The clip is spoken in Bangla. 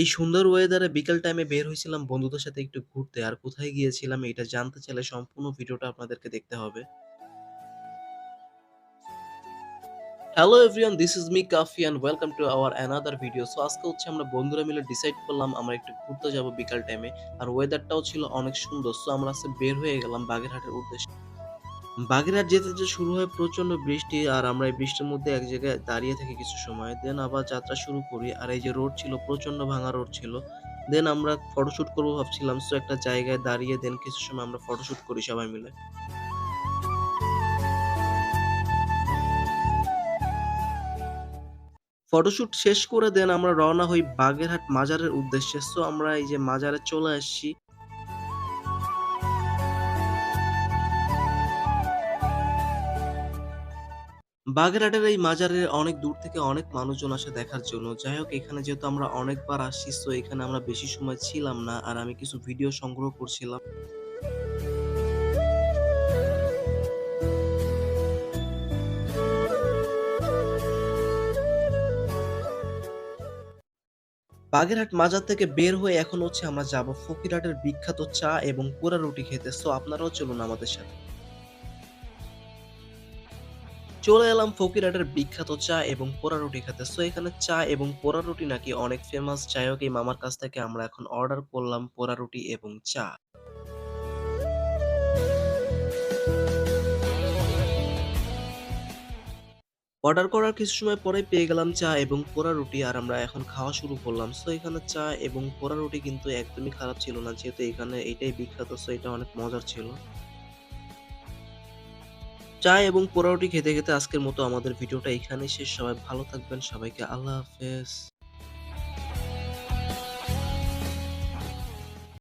এই সুন্দর ওয়েদারে বিকেল টাইমে বের হয়েছিলাম বন্ধুদের সাথে একটু ঘুরতে। আর কোথায় গিয়েছিলাম এটা জানতে চাইলে সম্পূর্ণ ভিডিওটা আপনাদেরকে দেখতে হবে। Hello everyone this is me Kafi and welcome to our another video. So আজকে হচ্ছে আমরা বন্ধুরা মিলে ডিসাইড করলাম আমরা একটু ঘুরতে যাব বিকাল টাইমে। আর ওয়েদারটাও ছিল অনেক সুন্দর। সো আমরা আজকে বের হয়ে গেলাম বাগেরহাটের উদ্দেশ্যে। বাগেরহাট যেতে, যেতে শুরু হয় প্রচণ্ড বৃষ্টি আর আমরা এই বৃষ্টির মধ্যে এক জায়গায় দাঁড়িয়ে থাকি কিছু সময়। দেন আবার যাত্রা শুরু করি। আর এই যে রোড ছিল প্রচণ্ড ভাঙা রোড ছিল। দেন আমরা ফটোশ্যুট করব ভাবছিলাম। সো একটা জায়গায় দাঁড়িয়ে দেন কিছু সময় আমরা ফটোশ্যুট করি সবাই মিলে। ফটোশ্যুট শেষ করে দেন আমরা রওনা হই বাগেরহাট মাজারের উদ্দেশ্যে। সো আমরা এই যে মাজারে চলে আসছি। বাগেরহাটের এই মাজারের অনেক দূর থেকে অনেক মানুষজন আসে দেখার জন্য। যাই হোক, এখানে যেহেতু আমরা অনেকবার আসছি তো এখানে আমরা বেশি সময় ছিলাম না। আর আমি কিছু ভিডিও সংগ্রহ করছিলাম। বাগেরহাট মাজার থেকে বের হয়ে এখন হচ্ছে আমরা যাব ফকিরহাটের বিখ্যাত চা এবং পোড়া রুটি খেতে। সো আপনারাও চলুন আমাদের সাথে। চলে এলাম ফকিরহাটের বিখ্যাত চা এবং পোড়া রুটি খেতে। সো এখানে চা এবং পোড়া রুটি নাকি অনেক ফেমাস। যাই হোক, এই মামার কাছ থেকে আমরা এখন অর্ডার করলাম পোড়া রুটি এবং চা। অর্ডার করার কিছু সময় পরেই পেয়ে গেলাম চা এবং পোড়া রুটি আর আমরা এখন খাওয়া শুরু করলাম। সো এখানে চা এবং পোড়া রুটি কিন্তু একদমই খারাপ ছিল না। যেহেতু এখানে এটাই বিখ্যাত সো এটা অনেক মজার ছিল। চা এবং পোড়াওটি খেতে, খেতে আজকের মতো আমাদের ভিডিওটা এখানে শেষ। সবাই ভালো থাকবেন। সবাইকে আল্লাহ হাফেজ।